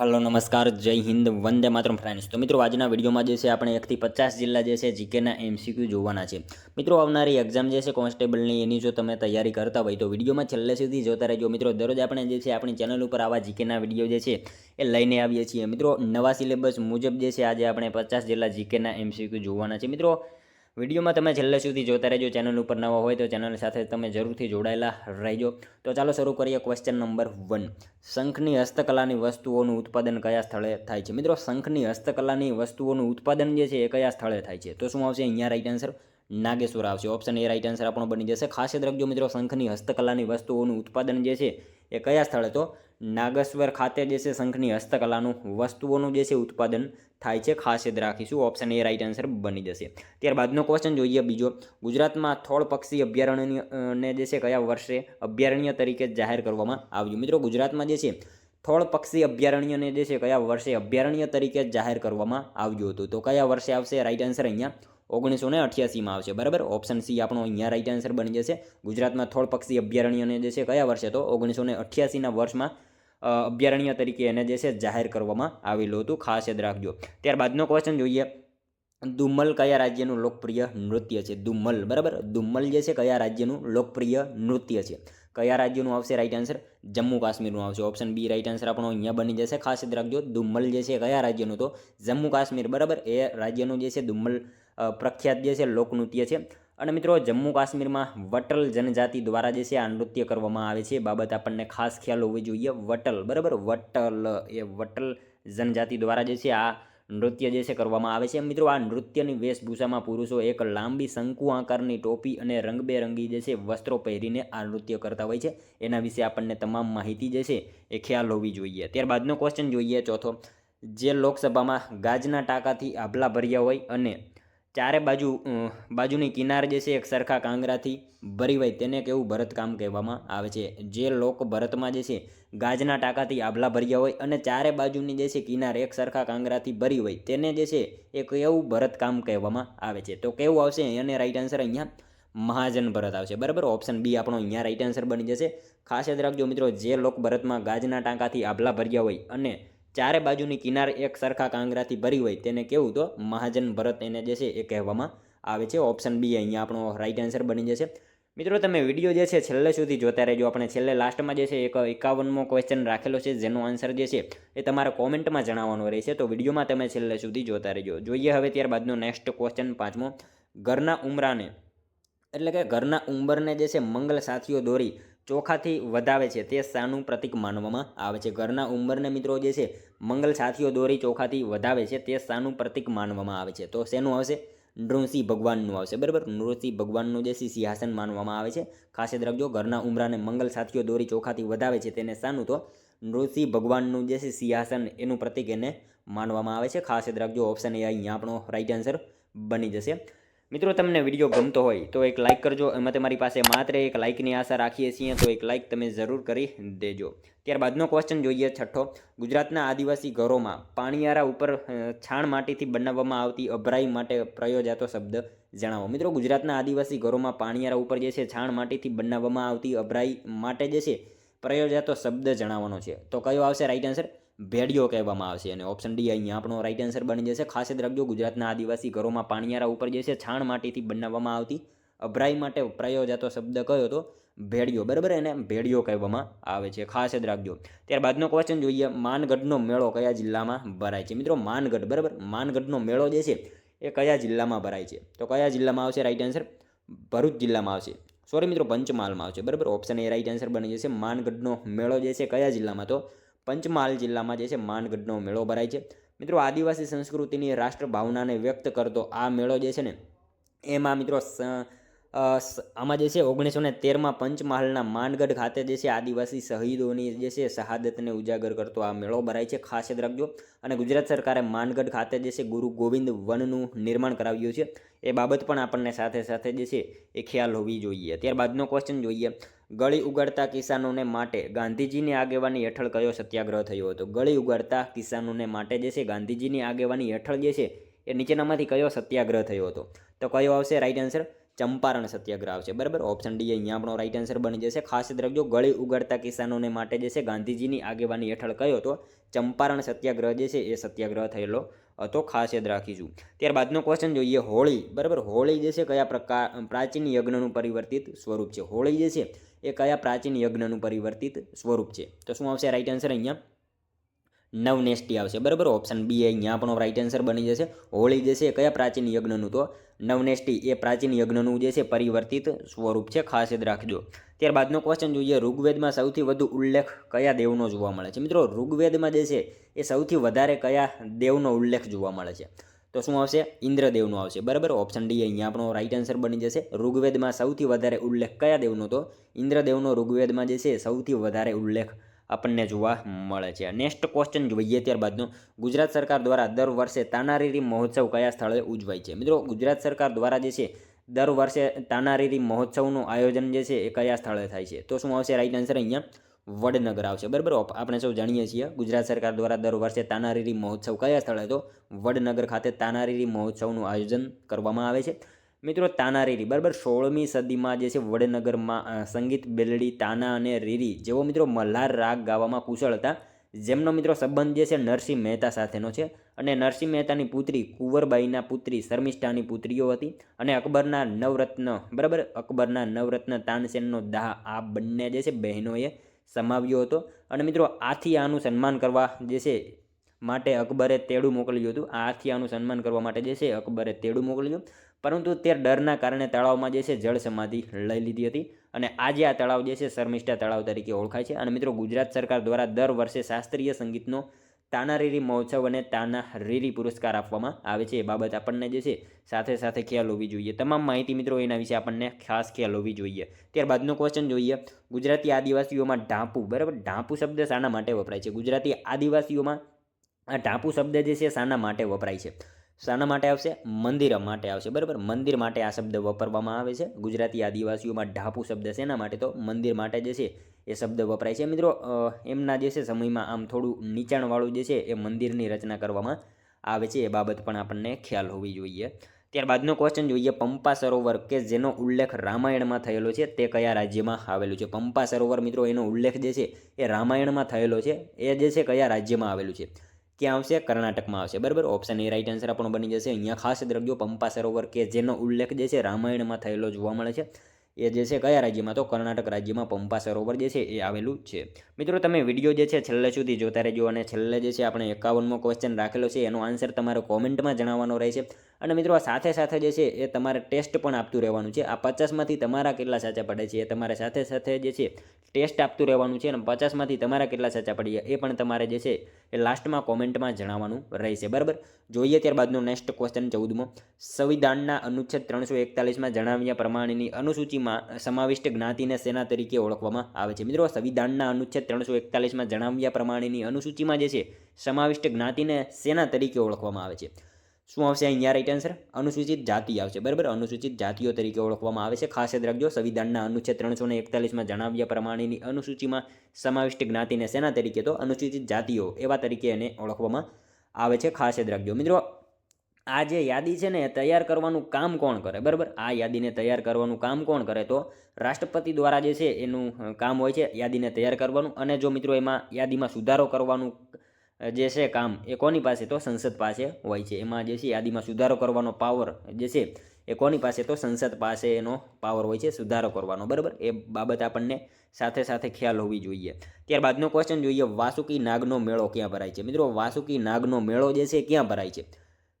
Hello, નમસ્કાર, જય Hind, Vande Mataram friends તો મિત્રો, આજના વિડીયોમાં જે છે, આપણે એકથી પચાસ જિલ્લા જે છે, જીકેના એમસીક્યુ જોવાના છે. મિત્રો, આવનારી એક્ઝામ જે છે કોન્સ્ટેબલની એની જો તમે તૈયારી કરતા હોય, તો વિડીયોમાં છેલ્લે સુધી જોતા રહેજો. મિત્રો, દરરોજ આપણે જે છે, આપણી ચેનલ ઉપર આવા જીકેના વીડિયો જે છે, એ લઈને આવીએ છીએ. મિત્રો, નવા સિલેબસ મુજબ જે છે, આજે આપણે પચાસ જિલ્લા જીકેના એમસીક્યુ જોવાના છે. મિત્રો વિડીયોમાં તમે છેલ્લે સુધી જોતા રહેજો. ચેનલ ઉપર નવા હોય તો ચેનલ સાથે તમે જરૂરથી જોડાયેલા રહેજો. તો ચાલો શરૂ કરીએ ક્વેશ્ચન નંબર વન શંખની હસ્તકલાની વસ્તુઓનું ઉત્પાદન કયા સ્થળે થાય છે? મિત્રો, શંખની હસ્તકલાની વસ્તુઓનું ઉત્પાદન જે છે એ કયા સ્થળે થાય છે? તો શું આવશે? અહીંયા રાઈટ આન્સર નાગેશ્વર આવશે. ઓપ્શન એ રાઈટ આન્સર આપણો બની જશે. ખાસ યાદ રાખજો મિત્રો, શંખની હસ્તકલાની વસ્તુઓનું ઉત્પાદન જે છે એ કયા સ્થળે? તો નાગેશ્વર ખાતે જે છે શંખની હસ્તકલાનું વસ્તુઓનું જે છે ઉત્પાદન થાય છે. ખાસ યાદ રાખીશું ઓપ્શન એ રાઈટ આન્સર બની જશે. ત્યારબાદનો ક્વેશ્ચન જોઈએ બીજો. ગુજરાતમાં થોળ પક્ષી અભયારણ્યને જે છે કયા વર્ષે અભયારણ્ય તરીકે જાહેર કરવામાં આવ્યું? મિત્રો, ગુજરાતમાં જે છે થોળ પક્ષી અભયારણ્યને જે છે કયા વર્ષે અભયારણ્ય તરીકે જાહેર કરવામાં આવ્યું હતું? તો કયા વર્ષે આવશે? રાઈટ આન્સર અહીંયા ઓગણીસો ને અઠ્યાસીમાં આવશે. બરાબર? ઓપ્શન સી આપણો અહીંયા રાઈટ આન્સર બની જશે. ગુજરાતમાં થોળ પક્ષી અભયારણ્યને જે છે કયા વર્ષે? તો ઓગણીસો ને અઠ્યાસીના વર્ષમાં અભયારણ્ય તરીકે એને જે છે જાહેર કરવામાં આવેલું હતું. ખાસ યાદ રાખજો. ત્યારબાદનો ક્વેશ્ચન જોઈએ. દુમ્મલ કયા રાજ્યનું લોકપ્રિય નૃત્ય છે? દુમ્મલ. બરાબર? દુમ્મલ જે છે કયા રાજ્યનું લોકપ્રિય નૃત્ય છે? કયા રાજ્યનું આવશે રાઈટ આન્સર જમ્મુ કાશ્મીરનું આવશે. ઓપ્શન બી રાઈટ આન્સર આપણો અહીંયા બની જશે. ખાસ યાદ રાખજો. દુમ્મલ જે છે કયા રાજ્યનું? તો જમ્મુ કાશ્મીર બરાબર? એ રાજ્યનું જે છે દુમ્મલ અ, પ્રખ્યાત જે છે લોકનૃત્ય છે. અને મિત્રો જમ્મુ કાશ્મીરમાં વટલ જનજાતિ દ્વારા જે છે આ નૃત્ય કરવામાં આવે છે. બાબત આપણને ખાસ ખ્યાલ હોવી જોઈએ. વટલ, બરાબર? વટલ, એ વટલ જનજાતિ દ્વારા જે છે આ નૃત્ય જે છે કરવામાં આવે છે. મિત્રો, આ નૃત્યની વેશભૂષામાં પુરુષો એક લાંબી શંકુ આકારની ટોપી અને રંગબેરંગી જે છે વસ્ત્રો પહેરીને આ નૃત્ય કરતા હોય છે. એના વિશે આપણને તમામ માહિતી જે છે એ ખ્યાલ હોવી જોઈએ. ત્યારબાદનો ક્વેશ્ચન જોઈએ ચોથો. જે લોકસભામાં ગાજના ટાંકાથી આભલા ભર્યા હોય અને ચારે બાજુ બાજુની કિનાર જે છે એક સરખા કાંગરાથી ભરી હોય તેને કેવું ભરતકામ કહેવામાં આવે છે. જે લોક ભરતમાં જે છે ગાજના ટાંકાથી આભલા ભર્યા હોય અને ચારે બાજુની જે છે કિનાર એક સરખા કાંગરાથી ભરી હોય તેને જે છે એક એવું ભરતકામ કહેવામાં આવે છે. તો કેવું આવશે? અને રાઈટ આન્સર અહીંયા મહાજન ભરત આવશે. બરાબર? ઓપ્શન બી આપણો અહીંયા રાઈટ આન્સર બની જશે. ખાસ યાદ રાખજો મિત્રો, જે લોક ભરતમાં ગાજના ટાંકાથી આભલા ભર્યા હોય અને ચારે બાજુની કિનાર એક સરખા કાંગરાથી ભરી હોય તેને કેવું તો મહાજન ભરત એને જે છે એ કહેવામાં આવે છે. ઓપ્શન બી અહીંયા આપણો રાઈટ આન્સર બની જશે. મિત્રો તમે વીડિયો જે છે છેલ્લે સુધી જોતા રહેજો. આપણે છેલ્લે લાસ્ટમાં જે છે એક એકાવનમો ક્વેશ્ચન રાખેલો છે. જેનો આન્સર જે છે એ તમારે કોમેન્ટમાં જણાવવાનો રહેશે. તો વિડીયોમાં તમે છેલ્લે સુધી જોતા રહેજો. જોઈએ હવે ત્યારબાદનો નેક્સ્ટ ક્વેશ્ચન પાંચમો. ઘરના ઉમરાને, એટલે કે ઘરના ઉંબરને જે છે મંગલ સાથીઓ દોરી ચોખાથી વધાવે છે તે શાનું પ્રતીક માનવામાં આવે છે. ઘરના ઉંમરના મિત્રો જે છે, મંગલ સાથીઓ દોરી ચોખાથી વધાવે છે તે શાનું પ્રતીક માનવામાં આવે છે. તો શેનું આવશે? નૃસિંહ ભગવાનનું આવશે. બરાબર? નૃસિંહ ભગવાનનું જે સિંહાસન માનવામાં આવે છે. ખાસ યાદ રાખજો, ઘરના ઉમરાને મંગલ સાથીઓ દોરી ચોખાથી વધાવે છે તેને શાનું તો નૃસિંહ ભગવાનનું જે છે, સિંહાસન એનું પ્રતીક એને માનવામાં આવે છે. ખાસ યાદ રાખજો ઓપ્શન એ અહીંયા આપણો રાઈટ આન્સર બની જશે. મિત્રો, તમને વીડિયો ગમતો હોય તો એક લાઇક કરજો. એમાં તમારી પાસે માત્ર એક લાઇકની આશા રાખીએ છીએ, તો એક લાઇક તમે જરૂર કરી દેજો. ત્યારબાદનો ક્વેશ્ચન જોઈએ છઠ્ઠો. ગુજરાતના આદિવાસી ઘરોમાં પાણીયારા ઉપર છાણ માટીથી બનાવવામાં આવતી અભરાઈ માટે પ્રયોજાતો શબ્દ જણાવો. મિત્રો, ગુજરાતના આદિવાસી ઘરોમાં પાણીયારા ઉપર જે છે, છાણ માટીથી બનાવવામાં આવતી અભરાઈ માટે જે છે, પ્રયોજાતો શબ્દ જણાવવાનો છે. તો કયો આવશે? રાઈટ આન્સર ભેડિયો કહેવામાં આવશે અને ઓપ્શન ડી અહીંયા આપણો રાઈટ આન્સર બની જશે. ખાસ યાદ રાખજો, ગુજરાતના આદિવાસી ઘરોમાં પાણીયારા ઉપર જે છે છાણ માટીથી બનાવવામાં આવતી અભરાઈ માટે પ્રયોજાતો શબ્દ કયો તો ભેડિયો. બરાબર? એને ભેડિયો કહેવામાં આવે છે. ખાસ યાદ રાખજો. ત્યારબાદનો ક્વેશ્ચન જોઈએ, માનગઢનો મેળો કયા જિલ્લામાં ભરાય છે? મિત્રો, માનગઢ, બરાબર? માનગઢનો મેળો જે છે એ કયા જિલ્લામાં ભરાય છે? તો કયા જિલ્લામાં આવશે રાઈટ આન્સર ભરૂચ જિલ્લામાં આવશે. સોરી મિત્રો, પંચમહાલમાં આવશે. બરાબર? ઓપ્શન એ રાઈટ આન્સર બની જશે. માનગઢનો મેળો જે છે કયા જિલ્લામાં? તો પંચમહાલ જિલ્લામાં જે છે માનગઢનો મેળો ભરાય છે. મિત્રો, આદિવાસી સંસ્કૃતિની રાષ્ટ્ર ભાવનાને વ્યક્ત કરતો આ મેળો જે છે ને, એમાં મિત્રો આમાં જે છે ઓગણીસો ને તેરમાં પંચમહાલના માનગઢ ખાતે જે છે આદિવાસી શહીદોની જે છે શહાદતને ઉજાગર કરતો આ મેળો ભરાય છે. ખાસ યાદ રાખજો. અને ગુજરાત સરકારે માનગઢ ખાતે જે છે ગુરુ ગોવિંદ વનનું નિર્માણ કરાવ્યું છે. એ બાબત પણ આપણને સાથે સાથે જે છે એ ખ્યાલ હોવી જોઈએ. ત્યારબાદનો ક્વેશ્ચન જોઈએ. ગળી ઉગાડતા કિસાનોને માટે ગાંધીજીની આગેવાની હેઠળ કયો સત્યાગ્રહ થયો હતો? ગળી ઉગાડતા કિસાનોને માટે જે છે ગાંધીજીની આગેવાની હેઠળ જે છે એ નીચેનામાંથી કયો સત્યાગ્રહ થયો હતો? તો કયો આવશે? રાઈટ આન્સર ચંપારણ સત્યાગ્રહ આવશે બરાબર? ઓપ્શન ડી અહીંયા આપણો રાઈટ આન્સર બની જશે. ખાસ યાદ રાખજો, ગળી ઉગાડતા કિસાનોને માટે જે છે ગાંધીજીની આગેવાની હેઠળ કયો હતો? ચંપારણ સત્યાગ્રહ જે છે એ સત્યાગ્રહ થયેલો હતો. ખાસ યાદ રાખીશું. ત્યારબાદનો ક્વેશ્ચન જોઈએ, હોળી. બરાબર? હોળી જે છે કયા પ્રકાર પ્રાચીન યજ્ઞનું પરિવર્તિત સ્વરૂપ છે? હોળી જે છે એ કયા પ્રાચીન યજ્ઞનું પરિવર્તિત સ્વરૂપ છે? તો શું આવશે? રાઈટ આન્સર અહીંયા. નવનેષ્ટી આવશે. બરાબર? ઓપ્શન બી અહીંયા આપણો રાઈટ આન્સર બની જશે. હોળી જે છે કયા પ્રાચીન યજ્ઞનું તો? નવનેષ્ટી એ પ્રાચીન યજ્ઞનું જે છે પરિવર્તિત સ્વરૂપ છે. ખાસ યાદ રાખજો. ત્યારબાદનો ક્વેશ્ચન જોઈએ. ઋગ્વેદમાં સૌથી વધુ ઉલ્લેખ કયા દેવનો જોવા મળે છે? મિત્રો, ઋગ્વેદમાં જે છે એ સૌથી વધારે કયા દેવનો ઉલ્લેખ જોવા મળે છે? તો શું આવશે? ઇન્દ્રદેવનો આવશે. બરાબર? ઓપ્શન ડી અહીંયા આપણો રાઈટ આન્સર બની જશે. ઋગ્વેદમાં સૌથી વધારે ઉલ્લેખ કયા દેવનો તો? ઇન્દ્રદેવનો ઋગ્વેદમાં જે છે સૌથી વધારે ઉલ્લેખ આપણને જોવા મળે છે. નેક્સ્ટ ક્વેશ્ચન જોઈએ ત્યારબાદનો, ગુજરાત સરકાર દ્વારા દર વર્ષે તાનારીરી મહોત્સવ કયા સ્થળે ઉજવાય છે? મિત્રો, ગુજરાત સરકાર દ્વારા જે છે, દર વર્ષે તાનારીરી મહોત્સવનું આયોજન જે છે, એ કયા સ્થળે થાય છે? તો શું આવશે? રાઈટ આન્સર અહીંયા વડનગર આવશે. બરાબર? આપણે સૌ જાણીએ છીએ. ગુજરાત સરકાર દ્વારા દર વર્ષે તાનારીરી મહોત્સવ કયા સ્થળે? તો વડનગર ખાતે તાનારીરી મહોત્સવનું આયોજન કરવામાં આવે છે. મિત્રો તાનારીરી બરાબર, સોળમી સદીમાં જે છે વડનગરમાં સંગીત બેલડી, તાના અને રીરી જેવો મિત્રો મલ્હાર રાગ ગાવામાં કુશળ હતા. જેમનો મિત્રો સંબંધ જે છે નરસિંહ મહેતા સાથેનો છે અને નરસિંહ મહેતાની પુત્રી કુંવરબાઈના પુત્રી શર્મિષ્ઠાની પુત્રીઓ હતી અને અકબરના નવરત્ન, બરાબર, અકબરના નવરત્ન તાનસેનનો દાહ આ બંને જે છે બહેનોએ સમાવ્યો હતો. અને મિત્રો, આથી આનું સન્માન કરવા જે છે માટે અકબરે તેડું મોકલ્યું હતું. આથી આનું સન્માન કરવા માટે જે છે અકબરે તેડું મોકલ્યું. પરંતુ તે ડરના કારણે તળાવમાં જે છે જળ સમાધિ લઈ લીધી હતી અને આજે આ તળાવ જે છે શર્મિષ્ઠા તળાવ તરીકે ઓળખાય છે. અને મિત્રો, ગુજરાત સરકાર દ્વારા દર વર્ષે શાસ્ત્રીય સંગીતનો તાનારીરી મહોત્સવ અને તાના રીરી પુરસ્કાર આપવામાં આવે છે. એ બાબત આપણને જે છે સાથે સાથે ખ્યાલ હોવી જોઈએ. તમામ માહિતી મિત્રો એના વિશે આપણને ખાસ ખ્યાલ હોવી જોઈએ. ત્યારબાદનો ક્વેશ્ચન જોઈએ. ગુજરાતી આદિવાસીઓમાં ઢાંપુ, બરાબર? ઢાંપુ શબ્દ શાના માટે વપરાય છે. ગુજરાતી આદિવાસીઓમાં આ ઢાંપુ શબ્દ જે છે શાના માટે વપરાય છે. શાના માટે આવશે? મંદિર માટે આવશે. બરાબર? મંદિર માટે આ શબ્દ વાપરવામાં આવે છે. ગુજરાતી આદિવાસીઓમાં ઢાપુ શબ્દ શેના માટે તો મંદિર માટે જે છે, એ શબ્દ વપરાય છે. મિત્રો એમના જે છે, સમયમાં આમ થોડું નીચાણવાળું જે છે, એ મંદિરની રચના કરવામાં આવે છે. એ બાબત પણ આપણને ખ્યાલ હોવી જોઈએ. ત્યારબાદનો ક્વેશ્ચન જોઈએ. પંપા સરોવર કે જેનો ઉલ્લેખ રામાયણમાં થયેલો છે, તે કયા રાજ્યમાં આવેલું છે? પંપા સરોવર, મિત્રો, એનો ઉલ્લેખ જે છે, એ રામાયણમાં થયેલો છે. એ જે છે, કયા રાજ્યમાં આવેલું છે? ક્યાં આવશે? કર્ણાટકમાં આવશે. બરાબર? ઓપ્શન એ રાઈટ આન્સર આપણો બની જશે. અહીંયા ખાસ યાદ રાખજો પંપા સરોવર કે જેનો ઉલ્લેખ જે છે રામાયણમાં થયેલો જોવા મળે છે. એ જે છે કયા રાજ્યમાં? તો કર્ણાટક રાજ્યમાં પંપા સરોવર જે છે એ આવેલું છે. મિત્રો, તમે વીડિયો જે છે છેલ્લે સુધી જોતા રહેજો અને છેલ્લે જે છે આપણે એકાવનમો ક્વેશ્ચન રાખેલો છે. એનો આન્સર તમારે કોમેન્ટમાં જણાવવાનો રહેશે. અને મિત્રો, આ સાથે સાથે જે છે, એ તમારે ટેસ્ટ પણ આપતું રહેવાનું છે. આ પચાસમાંથી તમારા કેટલા સાચા પડે છે, એ તમારે સાથે સાથે જે છે, ટેસ્ટ આપતું રહેવાનું છે અને પચાસમાંથી તમારા કેટલા સાચા પડ્યા એ પણ તમારે જે છે, એ લાસ્ટમાં કોમેન્ટમાં જણાવવાનું રહેશે. બરાબર? જોઈએ ત્યારબાદનો નેક્સ્ટ ક્વેશ્ચન ચૌદમો. સંવિધાનના અનુચ્છેદ ત્રણસો એકતાલીસમાં જણાવ્યા પ્રમાણેની અનુસૂચિમાં સમાવિષ્ટ જ્ઞાતિને સેના તરીકે ઓળખવામાં આવે છે. મિત્રો સંવિધાનના અનુચ્છેદ ત્રણસો એકતાલીસમાં જણાવ્યા પ્રમાણેની અનુસૂચિમાં જે છે, સમાવિષ્ટ જ્ઞાતિને સેના તરીકે ઓળખવામાં આવે છે. શું આવશે અહીંયા રાઈટ આન્સર અનુસૂચિત જાતિ આવશે, બરાબર? અનુસૂચિત જાતિઓ તરીકે ઓળખવામાં આવે છે. ખાસ યાદ રાખજો, સંવિધાનના અનુચ્છેદ ત્રણસો ને એકતાલીસમાં જણાવ્યા પ્રમાણેની અનુસૂચિમાં સમાવિષ્ટ જ્ઞાતિને સેના તરીકે તો અનુસૂચિત જાતિઓ એવા તરીકે એને ઓળખવામાં આવે છે. ખાસ યાદ રાખજો. મિત્રો, આ જે યાદી છે ને તૈયાર કરવાનું કામ કોણ કરે, બરાબર? આ યાદીને તૈયાર કરવાનું કામ કોણ કરે તો રાષ્ટ્રપતિ દ્વારા જે છે એનું કામ હોય છે, યાદીને તૈયાર કરવાનું. અને જો મિત્રો એમાં યાદીમાં સુધારો કરવાનું જે છે કામ એ કોની પાસે તો સંસદ પાસે હોય છે. એમાં જે છે યાદીમાં સુધારો કરવાનો પાવર જે છે એ કોની પાસે તો સંસદ પાસે એનો પાવર હોય છે, સુધારો કરવાનો. બરાબર? એ બાબત આપણને સાથે સાથે ખ્યાલ હોવી જોઈએ. ત્યારબાદનો ક્વેશ્ચન જોઈએ, વાસુકી નાગનો મેળો ક્યાં ભરાય છે? મિત્રો, વાસુકી નાગનો મેળો જે છે ક્યાં ભરાય છે?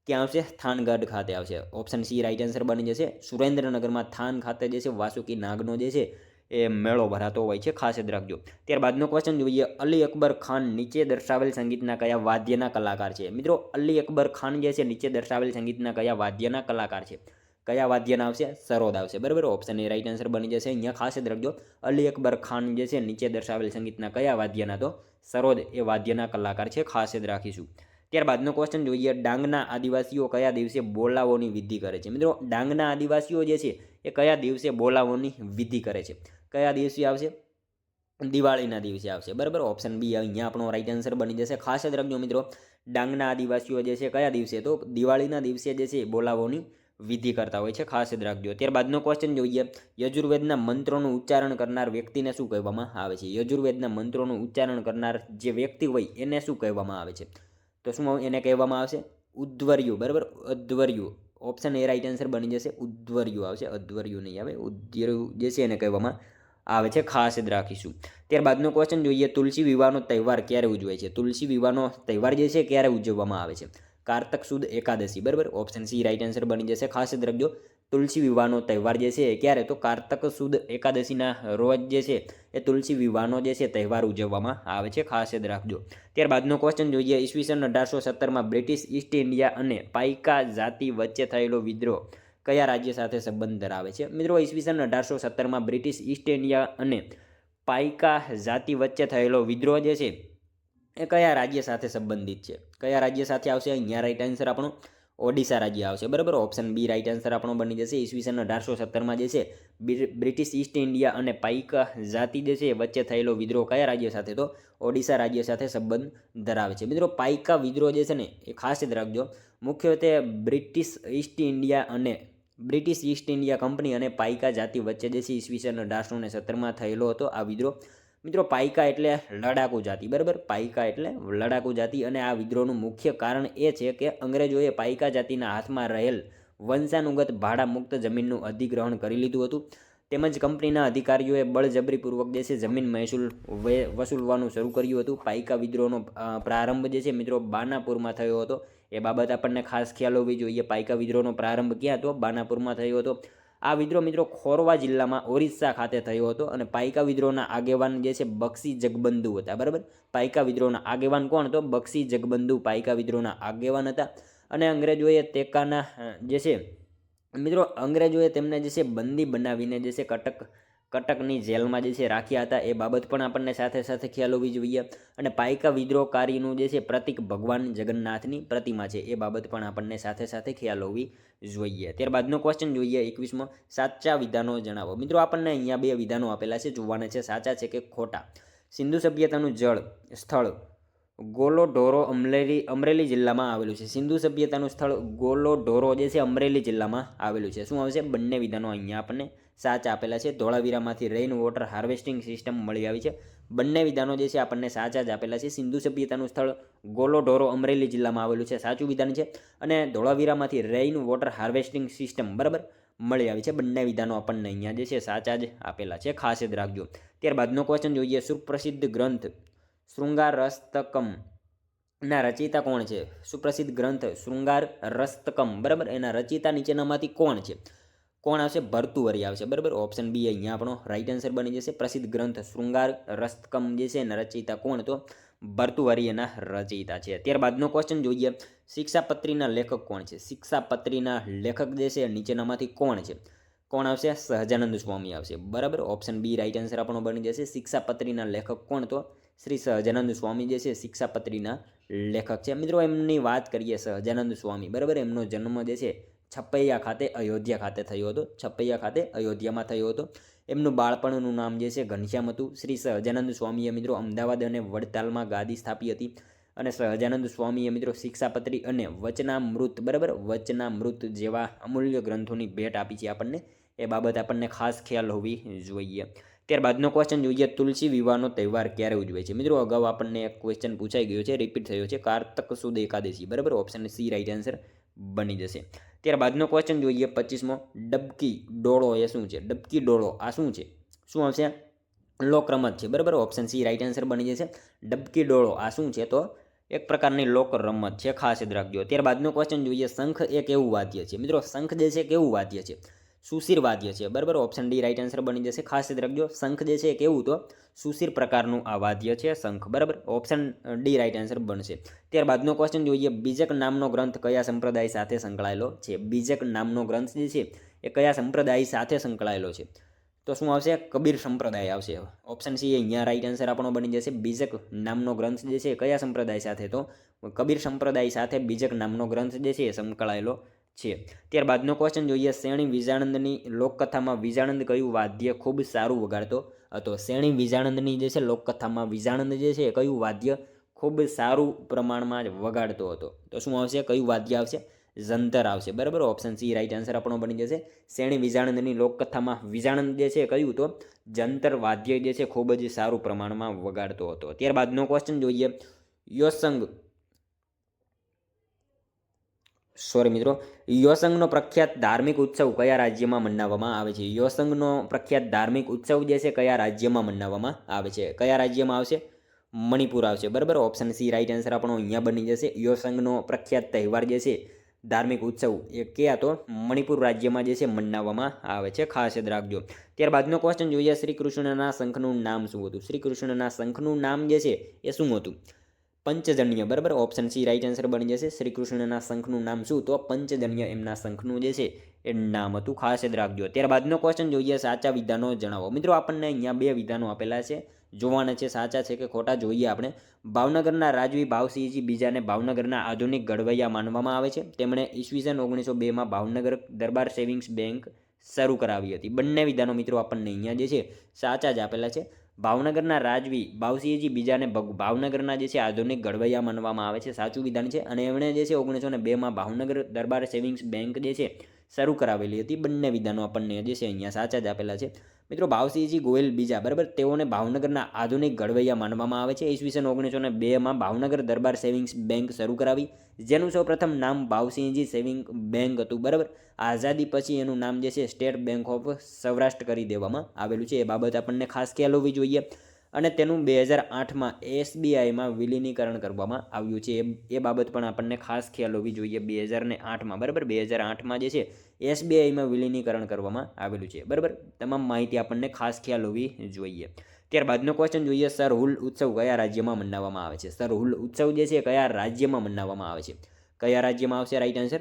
ક્યાં આવશે? થાનગઢ ખાતે આવશે. ઓપ્શન સી રાઇટ આન્સર બની જશે. સુરેન્દ્રનગરમાં થાન ખાતે જે છે, વાસુકી નાગનો જે છે એ મેળો ભરાતો હોય છે ખાસ યાદ રાખજો. ત્યારબાદનો ક્વેશ્ચન જોઈએ, અલી અકબર ખાન નીચે દર્શાવેલ સંગીતના કયા વાદ્યના કલાકાર છે? મિત્રો, અલી અકબર ખાન જે છે, નીચે દર્શાવેલ સંગીતના કયા વાદ્યના કલાકાર છે? કયા વાદ્યના આવશે? સરોદ આવશે. બરાબર? ઓપ્શન એ રાઈટ આન્સર બની જશે. અહીંયા ખાસ યાદ રાખજો, અલી અકબર ખાન જે છે, નીચે દર્શાવેલ સંગીતના કયા વાદ્યના? તો સરોદ એ વાદ્યના કલાકાર છે, ખાસ યાદ રાખીશું. ત્યારબાદનો ક્વેશ્ચન જોઈએ, ડાંગના આદિવાસીઓ કયા દિવસે બોલાવોની વિધિ કરે છે? મિત્રો, ડાંગના આદિવાસીઓ જે છે, એ કયા દિવસે બોલાવોની વિધિ કરે છે? કયા દિવસે આવશે? દિવાળીના દિવસે આવશે. બરાબર? ઓપ્શન બી અહીંયા આપણો રાઈટ આન્સર બની જશે. ખાસ યાદ રાખજો મિત્રો, ડાંગના આદિવાસીઓ જે છે કયા દિવસે? તો દિવાળીના દિવસે જે છે બોલાવોની વિધિ કરતા હોય છે. ખાસ યાદ રાખજો. ત્યારબાદનો ક્વેશ્ચન જોઈએ. યજુર્વેદના મંત્રોનું ઉચ્ચારણ કરનાર વ્યક્તિને શું કહેવામાં આવે છે? યજુર્વેદના મંત્રોનું ઉચ્ચારણ કરનાર જે વ્યક્તિ હોય એને શું કહેવામાં આવે છે? તો શું એને કહેવામાં આવશે? ઉદ્વર્યુ. બરાબર? અધ્વર્યુ ઓપ્શન એ રાઈટ આન્સર બની જશે. ઉદ્વર્યુ આવશે. અધ્વર્યુ નહીં આવે. ઉદ્વર્યુ જે છે એને કહેવામાં આવે છે, ખાસ યાદ રાખીશું. ત્યારબાદનો ક્વેશ્ચન જોઈએ, તુલસી વિવાહનો તહેવાર ક્યારે ઉજવાય છે? તુલસી વિવાહનો તહેવાર જે છે, ક્યારે ઉજવવામાં આવે છે? કારતક સુદ એકાદશી, બરાબર? ઓપ્શન સી રાઇટ આન્સર બની જશે. ખાસ યાદ રાખજો, તુલસી વિવાહનો તહેવાર જે છે, એ ક્યારે? તો કારતક સુદ એકાદશીના રોજ જે છે, એ તુલસી વિવાહનો જે છે, તહેવાર ઉજવવામાં આવે છે, ખાસ યાદ રાખજો. ત્યારબાદનો ક્વેશ્ચન જોઈએ, ઈસવીસન અઢારસો સત્તરમાં બ્રિટિશ ઈસ્ટ ઇન્ડિયા અને પાઇકા જાતિ વચ્ચે થયેલો વિદ્રોહ. કયા રાજ્ય સાથે સંબંધ ધરાવે છે? મિત્રો ઈસવીસન અઢારસો સત્તરમાં બ્રિટિશ ઈસ્ટ ઇન્ડિયા અને પાઇકા જાતિ વચ્ચે થયેલો વિદ્રોહ જે છે, એ કયા રાજ્ય સાથે સંબંધિત છે? કયા રાજ્ય સાથે આવશે? અહીંયા રાઈટ આન્સર આપણો ઓડિશા રાજ્ય આવશે. બરાબર? ઓપ્શન બી રાઇટ આન્સર આપણો બની જશે. ઈસવીસન અઢારસો સત્તરમાં જે છે બ્રિટિશ ઈસ્ટ ઇન્ડિયા અને પાઇકા જાતિ જે છે વચ્ચે થયેલો વિદ્રોહ કયા રાજ્ય સાથે? તો ઓડિશા રાજ્ય સાથે સંબંધ ધરાવે છે. મિત્રો પાઇકા વિદ્રોહ જે છે ને, એ ખાસ યાદ રાખજો. મુખ્યત્વે બ્રિટિશ ઈસ્ટ ઇન્ડિયા અને બ્રિટિશ ઈસ્ટ ઇન્ડિયા કંપની અને પાઇકા જાતિ વચ્ચે જે છે, ઈસવીસન અઢારસો ને સત્તરમાં થયેલો હતો આ વિદ્રોહ. મિત્રો પાઇકા એટલે લડાકુ જાતિ, બરાબર? પાઇકા એટલે લડાકુ જાતિ અને આ વિદ્રોહનું મુખ્ય કારણ એ છે કે અંગ્રેજોએ પાઇકા જાતિના હાથમાં રહેલ વંશાનુગત ભાડા મુક્ત જમીનનું અધિગ્રહણ કરી લીધું હતું. તેમજ કંપનીના અધિકારીઓએ બળજબરીપૂર્વક દેશે જમીન મહેસૂલ વસૂલવાનું શરૂ કર્યું હતું. પાઇકા વિદ્રોહનો પ્રારંભ જે છે, મિત્રો, બાનાપુરમાં થયો હતો. એ બાબત આપણને ખાસ ખ્યાલ હોવી જોઈએ. પાઇકા વિદ્રોહનો પ્રારંભ ક્યાં હતો? બાનાપુરમાં થયો હતો. આ વિદ્રોહ મિત્રો ખોરવા જિલ્લામાં ઓરિસ્સા ખાતે થયો હતો અને પાઇકા વિદ્રોહના આગેવાન જે છે બક્ષી જગબંધુ હતા, બરાબર? પાઇકા વિદ્રોહના આગેવાન કોણ હતો? બક્ષી જગબંધુ પાઇકા વિદ્રોહના આગેવાન હતા અને અંગ્રેજોએ તેકાના જે છે, મિત્રો અંગ્રેજોએ તેમને જે છે બંદી બનાવીને જે છે કટક કટકની જેલમાં જે છે રાખ્યા હતા, એ બાબત પણ આપણને સાથે સાથે ખ્યાલ હોવી જોઈએ. અને પાયકા વિદ્રોહકારીનું જે છે પ્રતિક ભગવાન જગન્નાથની પ્રતિમા છે, એ બાબત પણ આપણને સાથે સાથે ખ્યાલ હોવી જોઈએ. ત્યારબાદનો ક્વેશ્ચન જોઈએ એકવીસમાં. સાચા વિધાનો જણાવો. મિત્રો, આપણને અહીંયા બે વિધાનો આપેલા છે, જોવાના છે. સાચા છે કે ખોટા? સિંધુ સભ્યતાનું જળ, સ્થળ ગોલોઢોરો અમરેલી અમરેલી જિલ્લામાં આવેલું છે. સિંધુ સભ્યતાનું સ્થળ ગોલોઢોરો જે છે, અમરેલી જિલ્લામાં આવેલું છે. શું આવશે બંને વિધાનો અહીંયા આપણને સાચા આપેલા છે. ધોળાવીરામાંથી રેઇન વોટર હાર્વેસ્ટિંગ સિસ્ટમ મળી આવી છે. બંને વિધાનો જે છે, આપણને સાચા જ આપેલા છે. સિંધુ સભ્યતાનું સ્થળ ગોલોઢોરો અમરેલી જિલ્લામાં આવેલું છે. સાચું વિધાન છે. અને ધોળાવીરામાંથી રેઇન વોટર હાર્વેસ્ટિંગ સિસ્ટમ બરાબર મળી આવી છે. બંને વિધાનો આપણને અહીંયા જે છે, સાચા જ આપેલા છે. ખાસ યાદ રાખજો. ત્યારબાદનો ક્વેશ્ચન જોઈએ. સુપ્રસિદ્ધ ગ્રંથ શૃંગાર રસ્તકમ ના રચયિતા કોણ છે? સુપ્રસિદ્ધ ગ્રંથ શૃંગાર રસ્તકમ બરાબર? એના રચયિતા નીચેનામાંથી કોણ છે? કોણ આવશે? ભરતુવરી આવશે. બરાબર? ઓપ્શન બી અહીંયા આપણો રાઈટ આન્સર બની જશે. પ્રસિદ્ધ ગ્રંથ શૃંગાર રસ્તકમ જે છે એના રચયિતા કોણ તો? ભરતુવરી એના રચયિતા છે. ત્યારબાદનો ક્વેશ્ચન જોઈએ. શિક્ષાપત્રીના લેખક કોણ છે? શિક્ષાપત્રીના લેખક જે છે નીચેનામાંથી કોણ છે? કોણ આવશે? સહજાનંદ સ્વામી આવશે. બરાબર? ઓપ્શન બી રાઈટ આન્સર આપણો બની જશે. શિક્ષાપત્રીના લેખક કોણ તો? શ્રી સહજાનંદ સ્વામી જે છે, શિક્ષાપત્રીના લેખક છે. મિત્રો, એમની વાત કરીએ સહજાનંદ સ્વામી, બરાબર? એમનો જન્મ જે છે છપૈયા ખાતે અયોધ્યા ખાતે થયો હતો. છપૈયા ખાતે અયોધ્યામાં થયો હતો. એમનું બાળપણનું નામ જે છે, ઘનશ્યામ હતું. શ્રી સહજાનંદ સ્વામીએ મિત્રો અમદાવાદ અને વડતાલમાં ગાદી સ્થાપી હતી. અને સહજાનંદ સ્વામીએ મિત્રો શિક્ષાપત્રી અને વચનામૃત, બરાબર? વચનામૃત જેવા અમૂલ્ય ગ્રંથોની ભેટ આપી છે આપણને. એ બાબત આપણને ખાસ ખ્યાલ હોવી જોઈએ. ત્યારબાદનો ક્વેશ્ચન જોઈએ, તુલસી વિવાહનો તહેવાર ક્યારે ઉજવે છે? મિત્રો, અગાઉ આપણને એક ક્વેશ્ચન પૂછાઈ ગયો છે રિપીટ થયો છે, કારતક સુદ એકાદશી, બરાબર? ઓપ્શન સી રાઈટ આન્સર બની જશે. ત્યારબાદનો ક્વેશ્ચન જોઈએ, પચીસમો, ડબકી ડોળો એ શું છે? ડબકી ડોળો, આ શું છે? શું આવશે? લોક રમત છે, બરાબર? ઓપ્શન સી રાઈટ આન્સર બની જશે. ડબકી ડોળો, આ શું છે? તો એક પ્રકારની લોક રમત છે, ખાસ યાદ રાખજો. ત્યારબાદનો ક્વેશ્ચન જોઈએ, શંખ એ કેવું વાદ્ય છે. મિત્રો, શંખ જે છે, કેવું વાદ્ય છે? સુશીર વાદ્ય છે. બરાબર? ઓપ્શન ડી રાઇટ આન્સર બની જશે. ખાસ યાદ રાખજો, શંખ જે છે કેવું તો? સુશીર પ્રકારનું આ વાદ્ય છે, શંખ. બરાબર? ઓપ્શન ડી રાઇટ આન્સર બનશે. ત્યારબાદનો ક્વેશ્ચન જોઈએ, બીજક નામનો ગ્રંથ કયા સંપ્રદાય સાથે સંકળાયેલો છે? બીજક નામનો ગ્રંથ જે છે, એ કયા સંપ્રદાય સાથે સંકળાયેલો છે? તો શું આવશે? કબીર સંપ્રદાય આવશે. ઓપ્શન સી અહીંયા રાઇટ આન્સર આપણો બની જશે. બીજક નામનો ગ્રંથ જે છે કયા સંપ્રદાય સાથે? તો કબીર સંપ્રદાય સાથે બીજક નામનો ગ્રંથ જે છે, એ સંકળાયેલો છે. ત્યારબાદનો ક્વેશ્ચન જોઈએ. શ્રેણી વિજાણંદની લોકકથામાં વિજાણંદ કયું વાદ્ય ખૂબ સારું વગાડતો હતો? શ્રેણી વિજાણંદની જે છે લોકકથામાં વિજાણંદ જે છે એ કયું વાદ્ય ખૂબ સારું પ્રમાણમાં વગાડતો હતો? તો શું આવશે? કયું વાદ્ય આવશે? જંતર આવશે. બરાબર? ઓપ્શન સી રાઈટ આન્સર આપણો બની જશે. શ્રેણી વિજાણંદની લોકકથામાં વિજાણંદ જે છે કહ્યું તો? જંતર વાદ્ય જે છે ખૂબ જ સારું પ્રમાણમાં વગાડતો હતો. ત્યારબાદનો ક્વેશ્ચન જોઈએ. યોસંગ સોરી મિત્રો. યોસંગનો પ્રખ્યાત ધાર્મિક ઉત્સવ કયા રાજ્યમાં મનાવવામાં આવે છે? યોસંગનો પ્રખ્યાત ધાર્મિક ઉત્સવ જે છે, કયા રાજ્યમાં મનાવવામાં આવે છે? કયા રાજ્યમાં આવશે? મણિપુર આવશે. બરાબર? ઓપ્શન સી રાઈટ આન્સર આપણો અહીંયા બની જશે. યોસંગનો પ્રખ્યાત તહેવાર જે છે, ધાર્મિક ઉત્સવ એ કયા તો મણિપુર રાજ્યમાં જે છે, મનાવવામાં આવે છે. ખાસ યાદ રાખજો. ત્યારબાદનો ક્વેશ્ચન જોઈએ. શ્રી કૃષ્ણના શંખનું નામ શું હતું? શ્રી કૃષ્ણના શંખનું નામ જે છે, એ શું હતું? પંચજન્ય, બરાબર? ઓપ્શન સી રાઈટ આન્સર બની જશે. શ્રી કૃષ્ણના શંખનું નામ શું? તો પંચજન્ય એમના શંખનું જે છે, એ નામ હતું. ખાસ યાદ રાખજો. ત્યારબાદનો ક્વેશ્ચન જોઈએ, સાચા વિધાનો જણાવો. મિત્રો, આપણને અહીંયા બે વિધાનો આપેલા છે. જોવાના છે, સાચા છે કે ખોટા જોઈએ આપણે. ભાવનગરના રાજવી ભાવસિંહજી બીજાને ભાવનગરના આધુનિક ઘડવૈયા માનવામાં આવે છે. તેમણે ઈસવીસન ઓગણીસો બેમાં ભાવનગર દરબાર સેવિંગ્સ બેંક શરૂ કરાવી હતી. બંને વિધાનો મિત્રો આપણને અહીંયા જે છે, સાચા જ આપેલા છે. ભાવનગરના રાજવી બાવસિંહજી બીજાને ભાવનગરના જે છે આધુનિક ઘડવૈયા માનવામાં આવે છે, સાચું વિધાન છે અને એમણે જે છે ઓગણીસો ને બેમાં ભાવનગર દરબાર સેવિંગ્સ બેંક જે છે શરૂ કરાવેલી હતી. બંને વિધાનો આપણને જે છે અહીંયા સાચા જ આપેલા છે. મિત્રો ભાવસિંહજી ગોયલ બીજા, બરાબર? તેઓને ભાવનગરના આધુનિક ઘડવૈયા માનવામાં આવે છે. ઈસવીસન ઓગણીસો ને બેમાં ભાવનગર દરબાર સેવિંગ્સ બેંક શરૂ કરાવી, જેનું સૌપ્રથમ નામ ભાવસિંહજી સેવિંગ બેંક હતું, બરાબર? આઝાદી પછી એનું નામ જે છે, સ્ટેટ બેંક ઓફ સૌરાષ્ટ્ર કરી દેવામાં આવેલું છે. એ બાબત આપણને ખાસ ખ્યાલ હોવી જોઈએ. અને તેનું બે હજાર આઠમાં એસબીઆઈમાં વિલીનીકરણ કરવામાં આવ્યું છે. એ એ બાબત પણ આપણને ખાસ ખ્યાલ હોવી જોઈએ બે હજાર ને આઠમાં, બરાબર? બે હજાર આઠમાં જે છે, એસબીઆઈમાં વિલીનીકરણ કરવામાં આવેલું છે. બરાબર? તમામ માહિતી આપણને ખાસ ખ્યાલ હોવી જોઈએ. ત્યારબાદનો ક્વેશ્ચન જોઈએ સરહુલ ઉત્સવ કયા રાજ્યમાં મનાવવામાં આવે છે? સરહુલ ઉત્સવ જે છે, કયા રાજ્યમાં મનાવવામાં આવે છે? કયા રાજ્યમાં આવશે? રાઈટ આન્સર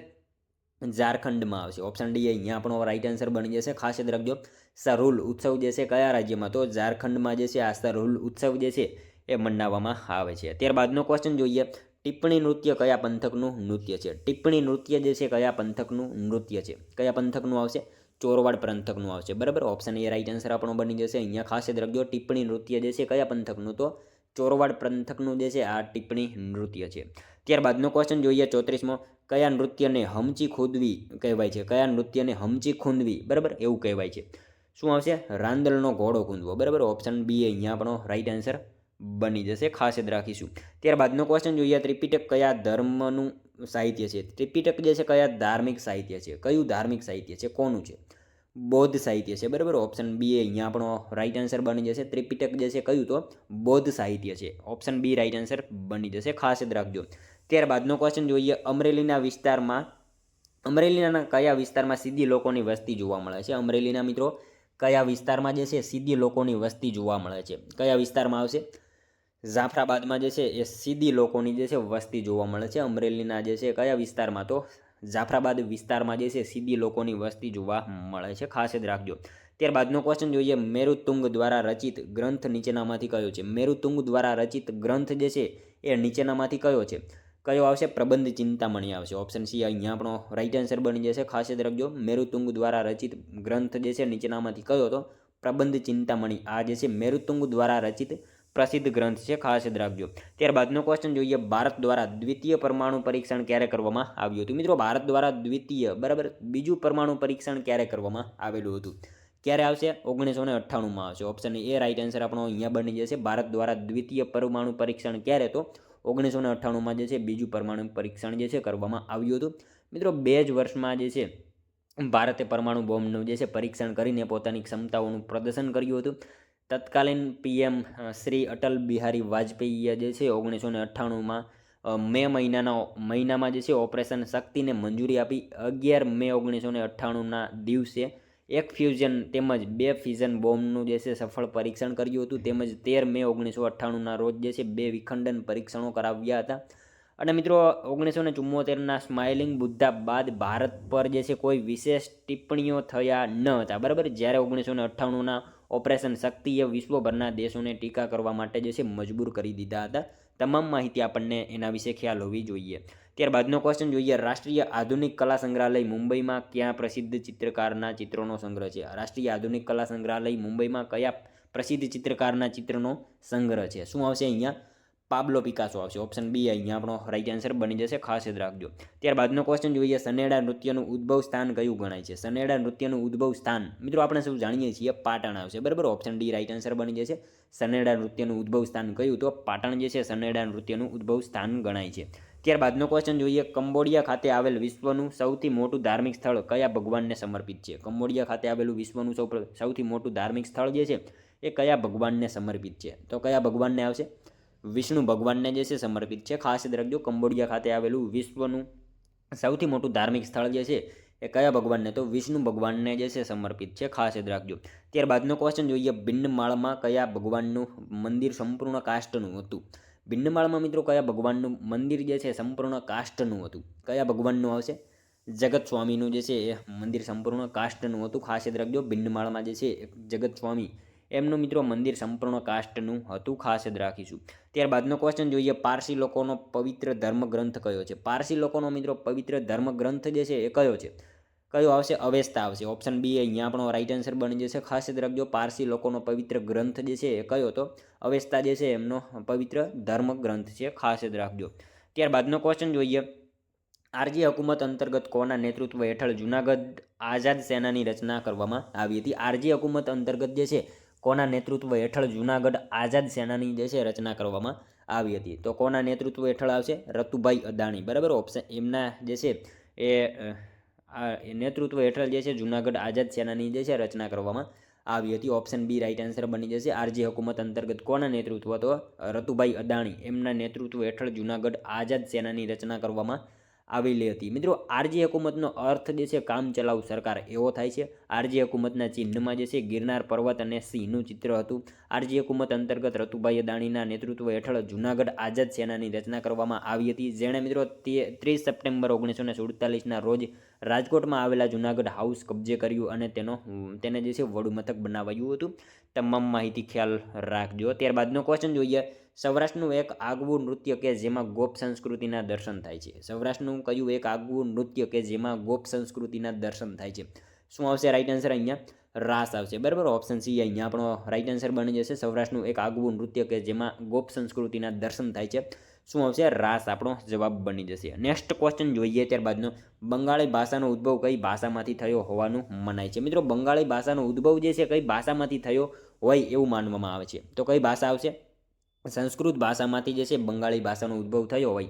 ઝારખંડમાં આવશે. ઓપ્શન ડી અહીંયા આપણો રાઈટ આન્સર બની જશે. ખાસ યાદ રાખજો સરુલ ઉત્સવ જે છે કયા રાજ્યમાં? તો ઝારખંડમાં જે છે, આ સરુલ ઉત્સવ જે છે, એ મનાવવામાં આવે છે. ત્યારબાદનો ક્વેશ્ચન જોઈએ, ટિપ્પણી નૃત્ય કયા પંથકનું નૃત્ય છે? ટિપ્પણી નૃત્ય જે છે, કયા પંથકનું નૃત્ય છે? કયા પંથકનું આવશે? ચોરવાડ પંથકનું આવશે. બરાબર? ઓપ્શન એ રાઈટ આન્સર આપણો બની જશે. અહીંયા ખાસ યાદ રાખજો, ટિપ્પણી નૃત્ય જે છે, કયા પંથકનું? તો ચોરવાડ પંથકનું જે છે, આ ટિપ્પણી નૃત્ય છે. ત્યારબાદનો ક્વેશ્ચન જોઈએ ચોત્રીસમો. કયા નૃત્યને હમચી ખોદવી કહેવાય છે? કયા નૃત્યને હમચી ખૂંદવી? બરાબર? એવું કહેવાય છે. શું આવશે? રાંદલનો ઘોડો કૂંદવો બરાબર? ઓપ્શન બી અહીંયા આપણો રાઈટ આન્સર બની જશે. ખાસ યાદ રાખીશું. ત્યારબાદનો ક્વેશ્ચન જોઈએ. ત્રિપિટક કયા ધર્મનું સાહિત્ય છે? ત્રિપિટક જે છે, કયા ધાર્મિક સાહિત્ય છે? કયું ધાર્મિક સાહિત્ય છે? કોનું છે? બૌદ્ધ સાહિત્ય છે. બરાબર? ઓપ્શન બી એ અહીંયા આપણો રાઈટ આન્સર બની જશે. ત્રિપિટક જે છે, કયું તો? બૌદ્ધ સાહિત્ય છે. ઓપ્શન બી રાઈટ આન્સર બની જશે. ખાસ યાદ રાખજો. ત્યારબાદનો ક્વેશ્ચન જોઈએ. અમરેલીના વિસ્તારમાં, અમરેલીના કયા વિસ્તારમાં સીધી લોકોની વસ્તી જોવા મળે છે? અમરેલીના મિત્રો, કયા વિસ્તારમાં જે છે સીધી લોકોની વસ્તી જોવા મળે છે? કયા વિસ્તારમાં આવશે? જાફરાબાદમાં જે છે એ સીધી લોકોની જે છે વસ્તી જોવા મળે છે. અમરેલીના જે છે કયા વિસ્તારમાં? તો જાફરાબાદ વિસ્તારમાં જે છે સીધી લોકોની વસ્તી જોવા મળે છે. ખાસ યાદ રાખજો. ત્યારબાદનો ક્વેશ્ચન જોઈએ. મેરુતુંગ દ્વારા રચિત ગ્રંથ નીચેનામાંથી કયો છે? મેરુતુંગ દ્વારા રચિત ગ્રંથ જે છે એ નીચેનામાંથી કયો છે? કયો આવશે? પ્રબંધ ચિંતામણી આવશે. ઓપ્શન સી અહીંયા આપણો રાઈટ આન્સર બની જશે. ખાસ યાદ રાખજો, મેરુતુંગ દ્વારા રચિત ગ્રંથ જે છે નીચેનામાંથી કયો હતો? પ્રબંધ ચિંતામણી. આ જે છે મેરુતુંગ દ્વારા રચિત પ્રસિદ્ધ ગ્રંથ છે. ખાસ યાદ રાખજો. ત્યારબાદનો ક્વેશ્ચન જોઈએ. ભારત દ્વારા દ્વિતીય પરમાણુ પરીક્ષણ ક્યારે કરવામાં આવ્યું હતું? મિત્રો, ભારત દ્વારા દ્વિતીય, બરાબર? બીજું પરમાણુ પરીક્ષણ ક્યારે કરવામાં આવેલું હતું? ક્યારે આવશે? ઓગણીસો ને અઠ્ઠાણુંમાં આવશે. ઓપ્શન એ રાઈટ આન્સર આપણો અહીંયા બની જશે. ભારત દ્વારા દ્વિતીય પરમાણુ પરીક્ષણ ક્યારે તો ઓગણીસો ને અઠ્ઠાણુંમાં જે છે, બીજું પરમાણુ પરીક્ષણ જે છે, કરવામાં આવ્યું હતું. મિત્રો, બે જ વર્ષમાં જે છે, ભારતે પરમાણુ બોમ્બનું જે છે, પરીક્ષણ કરીને પોતાની ક્ષમતાઓનું પ્રદર્શન કર્યું હતું. તત્કાલીન પીએમ શ્રી અટલ બિહારી વાજપેયીએ જે છે ઓગણીસો ને અઠ્ઠાણુંમાં મે મહિનાના મહિનામાં જે છે, ઓપરેશન શક્તિને મંજૂરી આપી. અગિયાર મે ઓગણીસો ને અઠ્ઠાણુંના દિવસે એક ફ્યુઝન તેમજ બે ફ્યુઝન બોમ્બનું જે છે સફળ પરીક્ષણ કર્યું હતું, તેમજ તેર મે ઓગણીસો અઠ્ઠાણુંના રોજ જે છે બે વિખંડન પરીક્ષણો કરાવ્યા હતા. અને મિત્રો, ઓગણીસો ને ચુમ્મોતેરના સ્માઇલિંગ બુદ્ધા બાદ ભારત પર જે છે કોઈ વિશેષ ટિપ્પણીઓ થયા ન હતા. બરાબર? જ્યારે ઓગણીસો ને અઠ્ઠાણુંના ઓપરેશન શક્તિએ વિશ્વભરના દેશોને ટીકા કરવા માટે જે છે મજબૂર કરી દીધા હતા. તમામ માહિતી આપણને એના વિશે ખ્યાલ હોવી જોઈએ. ત્યારબાદનો ક્વેશ્ચન જોઈએ. રાષ્ટ્રીય આધુનિક કલા સંગ્રહાલય મુંબઈમાં ક્યાં પ્રસિદ્ધ ચિત્રકારના ચિત્રોનો સંગ્રહ છે? રાષ્ટ્રીય આધુનિક કલા સંગ્રહાલય મુંબઈમાં કયા પ્રસિદ્ધ ચિત્રકારના ચિત્રનો સંગ્રહ છે? શું આવશે અહીંયા? પાબ્લો પિકાસો આવશે. ઓપ્શન બી અહીંયા આપણો રાઈટ આન્સર બની જશે. ખાસ યાદ રાખજો. ત્યારબાદનો ક્વેશ્ચન જોઈએ. સનેડા નૃત્યનું ઉદ્ભવ સ્થાન કયું ગણાય છે? સનેડા નૃત્યનું ઉદ્ભવ સ્થાન. મિત્રો, આપણે સૌ જાણીએ છીએ? પાટણ આવશે. બરાબર? ઓપ્શન ડી રાઈટ આન્સર બની જશે. સનેડા નૃત્યનું ઉદ્ભવ સ્થાન કયું? તો પાટણ જે છે, સનેડા નૃત્યનું ઉદ્ભવ સ્થાન ગણાય છે. ત્યારબાદનો ક્વેશ્ચન જોઈએ. કંબોડિયા ખાતે આવેલ વિશ્વનું સૌથી મોટું ધાર્મિક સ્થળ કયા ભગવાનને સમર્પિત છે? કંબોડિયા ખાતે આવેલું વિશ્વનું સૌ સૌથી મોટું ધાર્મિક સ્થળ જે છે, એ કયા ભગવાનને સમર્પિત છે? તો કયા ભગવાનને આવશે? વિષ્ણુ ભગવાનને જે છે, સમર્પિત છે. ખાસ યાદ રાખજો, કંબોડિયા ખાતે આવેલું વિશ્વનું સૌથી મોટું ધાર્મિક સ્થળ જે છે, એ કયા ભગવાનને? તો વિષ્ણુ ભગવાનને જે છે, સમર્પિત છે. ખાસ યાદ રાખજો. ત્યારબાદનો ક્વેશ્ચન જોઈએ. ભિન્નમાળમાં કયા ભગવાનનું મંદિર સંપૂર્ણ કાષ્ટનું હતું? ભિન્નમાળમાં મિત્રો કયા ભગવાનનું મંદિર જે છે સંપૂર્ણ કાષ્ટનું હતું? કયા ભગવાનનું આવશે? જગત સ્વામીનું જે છે એ મંદિર સંપૂર્ણ કાષ્ટનું હતું. ખાસ યાદ રાખજો, ભિન્નમાળમાં જે છે જગત સ્વામી એમનું મિત્રો મંદિર સંપૂર્ણ કાષ્ટનું હતું. ખાસ યાદ રાખીશું. ત્યારબાદનો ક્વેશ્ચન જોઈએ, પારસી લોકોનો પવિત્ર ધર્મગ્રંથ કયો છે? પારસી લોકોનો મિત્રો પવિત્ર ધર્મગ્રંથ જે છે એ કયો છે? કયો આવશે? અવેસ્તા આવશે. ઓપ્શન બી અહીંયા આપણો રાઈટ આન્સર બની જશે. ખાસ યાદ રાખજો, પારસી લોકોનો પવિત્ર ગ્રંથ જે છે એ કયો તો? અવેસ્તા જે છે એમનો પવિત્ર ધર્મ ગ્રંથ છે. ખાસ યાદ રાખજો. ત્યારબાદનો ક્વેશ્ચન જોઈએ. આરજી હકુમત અંતર્ગત કોના નેતૃત્વ હેઠળ જૂનાગઢ આઝાદ સેનાની રચના કરવામાં આવી હતી? આરજી હકુમત અંતર્ગત જે છે, કોના નેતૃત્વ હેઠળ જૂનાગઢ આઝાદ સેનાની જે છે રચના કરવામાં આવી હતી? તો કોના નેતૃત્વ હેઠળ આવશે? રતુભાઈ અદાણી. બરાબર? ઓપ્શન એમના જે છે એ આ નેતૃત્વ હેઠળ જે છે જૂનાગઢ આઝાદ સેનાની જે છે રચના કરવામાં આવી હતી. ઓપ્શન બી રાઇટ આન્સર બની જશે. આરજી હકુમત અંતર્ગત કોના નેતૃત્વ તો રતુભાઈ અદાણી. એમના નેતૃત્વ હેઠળ જૂનાગઢ આઝાદ સેનાની રચના કરવામાં આવેલી હતી. મિત્રો, આરજી હકુમતનો અર્થ જે છે કામ ચલાવ સરકાર, એવો થાય છે. આરજી હકુમતના ચિહ્નમાં જે છે ગિરનાર પર્વત અને સિંહનું ચિત્ર હતું. આરજી હકુમત અંતર્ગત રતુભાઈ અદાણીના નેતૃત્વ હેઠળ જૂનાગઢ આઝાદ સેનાની રચના કરવામાં આવી હતી. જેણે મિત્રો ત્રીસ સપ્ટેમ્બર ઓગણીસો ને સુડતાલીસના રોજ રાજકોટમાં આવેલા જૂનાગઢ હાઉસ કબજે કર્યું અને તેનો, તેને જે છે વડુ મથક બનાવાયું હતું. તમામ માહિતી ખ્યાલ રાખજો. ત્યારબાદનો ક્વેશ્ચન જોઈએ. સૌરાષ્ટ્રનું એક આગવું નૃત્ય કે જેમાં ગોપ સંસ્કૃતિના દર્શન થાય છે. સૌરાષ્ટ્રનું કયું એક આગવું નૃત્ય કે જેમાં ગોપ સંસ્કૃતિના દર્શન થાય છે? શું આવશે રાઈટ આન્સર અહીંયા? રાસ આવશે. બરાબર? ઓપ્શન સી અહીંયા આપણો રાઈટ આન્સર બની જશે. સૌરાષ્ટ્રનું એક આગવું નૃત્ય કે જેમાં ગોપ સંસ્કૃતિના દર્શન થાય છે. શું આવશે? રાસ આપણો જવાબ બની જશે. નેક્સ્ટ ક્વેશ્ચન જોઈએ ત્યારબાદનો. બંગાળી ભાષાનો ઉદ્ભવ કઈ ભાષામાંથી થયો હોવાનું મનાય છે. મિત્રો, બંગાળી ભાષાનો ઉદ્ભવ જે છે, કઈ ભાષામાંથી થયો હોય એવું માનવામાં આવે છે. તો કઈ ભાષા આવશે? સંસ્કૃત ભાષામાંથી જે છે, બંગાળી ભાષાનો ઉદ્ભવ થયો હોય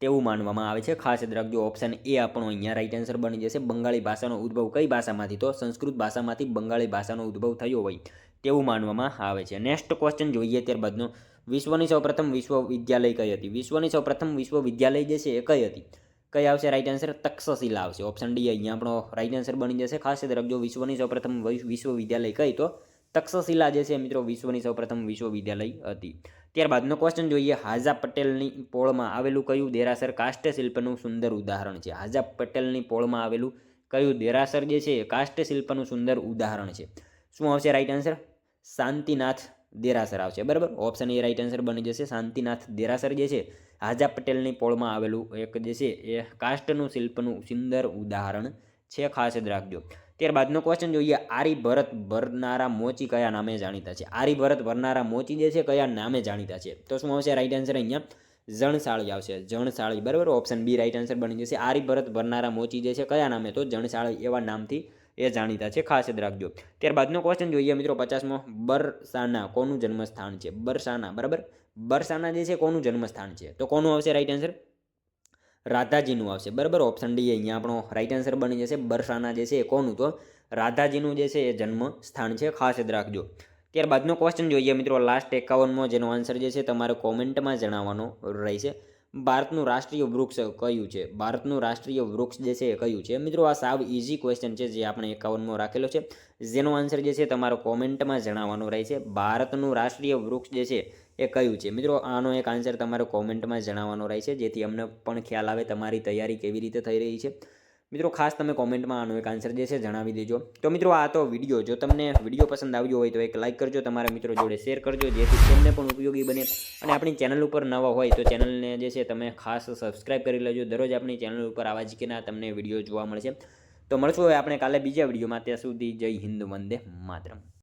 તેવું માનવામાં આવે છે. ખાસ યાદ રાખજો ઓપ્શન એ આપણો અહીંયા રાઈટ આન્સર બની જશે. બંગાળી ભાષાનો ઉદ્ભવ કઈ ભાષામાંથી? તો સંસ્કૃત ભાષામાંથી બંગાળી ભાષાનો ઉદ્ભવ થયો હોય તેવું માનવામાં આવે છે. નેક્સ્ટ ક્વેશ્ચન જોઈએ ત્યારબાદનો. વિશ્વની સૌપ્રથમ વિશ્વવિદ્યાલય કઈ હતી? વિશ્વની સૌપ્રથમ વિશ્વવિદ્યાલય જે છે એ કઈ હતી? કઈ આવશે રાઈટ આન્સર તક્ષશિલા આવશે. ઓપ્શન ડી અહીંયા આપણો રાઈટ આન્સર બની જશે. ખાસ યાદ રાખજો, વિશ્વની સૌપ્રથમ વિશ્વવિદ્યાલય કઈ? તો તક્ષશિલા જે છે મિત્રો વિશ્વની સૌપ્રથમ વિશ્વવિદ્યાલય હતી. ત્યારબાદનો ક્વેશ્ચન જોઈએ. હાજા પટેલની પોળમાં આવેલું કયું દેરાસર કાષ્ટશિલ્પનું સુંદર ઉદાહરણ છે? હાજા પટેલની પોળમાં આવેલું કયું દેરાસર જે છે કાષ્ટ શિલ્પનું સુંદર ઉદાહરણ છે? શું આવશે રાઈટ આન્સર શાંતિનાથ દેરાસર આવશે. બરાબર? ઓપ્શન એ રાઈટ આન્સર બની જશે. શાંતિનાથ દેરાસર જે છે, હાજા પટેલની પોળમાં આવેલું એક જે છે એ કાષ્ટનું શિલ્પનું સુંદર ઉદાહરણ છે. ખાસ યાદ રાખજો. ત્યારબાદનો ક્વેશ્ચન જોઈએ. આરી ભરત ભરનારા મોચી કયા નામે જાણીતા છે? આરી ભરત ભરનારા મોચી જે છે, કયા નામે જાણીતા છે? તો શું આવશે? રાઈટ આન્સર અહીંયા જણસાળી આવશે. જણસાળી, બરાબર? ઓપ્શન બી રાઈટ આન્સર બની જશે. આરી ભરત ભરનારા મોચી જે છે, કયા નામે? તો જણસાળી એવા નામથી એ જાણીતા છે. ખાસ યાદ રાખજો. ત્યારબાદનો ક્વેશ્ચન જોઈએ મિત્રો પચાસમો. બરસાના કોનું જન્મસ્થાન છે? બરસાના, બરાબર? બરસાના જે છે, કોનું જન્મસ્થાન છે? તો કોનું આવશે? રાઈટ આન્સર રાધાજીનું આવશે. બરાબર? ઓપ્શન ડી અહીંયા આપણો રાઈટ આન્સર બની જશે. બરસાના જે છે એ કોનું તો? રાધાજીનું જે છે એ જન્મ સ્થાન છે. ખાસ યાદ રાખજો. ત્યારબાદનો ક્વેશ્ચન જોઈએ મિત્રો. લાસ્ટ એકાવનમો જેનો આન્સર જે છે તમારે કોમેન્ટમાં જણાવવાનો રહેશે. ભારતનું રાષ્ટ્રીય વૃક્ષ કયું છે? ભારતનું રાષ્ટ્રીય વૃક્ષ જે છે એ કયું છે? મિત્રો, આ સાવ ઇઝી ક્વેશ્ચન છે જે આપણે એકાવનમો રાખેલો છે. જેનો આન્સર જે છે તમારો કોમેન્ટમાં જણાવવાનો રહેશે. ભારતનું રાષ્ટ્રીય વૃક્ષ જે છે એ કયું છે? મિત્રો, આનો એક આન્સર તમારે કોમેન્ટમાં જણાવવાનો રહેશે જેથી અમને પણ ખ્યાલ આવે તમારી તૈયારી કેવી રીતે થઈ રહી છે. મિત્રો, ખાસ તમે કોમેન્ટમાં આનો એક આન્સર જે છે, જણાવી દેજો. તો મિત્રો, આ તો વીડિયો જો તમને વીડિયો પસંદ આવ્યો હોય તો એક લાઇક કરજો, તમારા મિત્રો જોડે શેર કરજો, જેથી તેમને પણ ઉપયોગી બને. અને આપણી ચેનલ ઉપર નવા હોય તો ચેનલને જે છે, તમે ખાસ સબસ્ક્રાઇબ કરી લેજો. દરરોજ આપણી ચેનલ ઉપર આવા જ કે ના તમને વીડિયો જોવા મળશે. તો મળશું હવે આપણે કાલે બીજા વિડીયોમાં ત્યાં સુધી જય હિન્દ, વંદે માતરમ.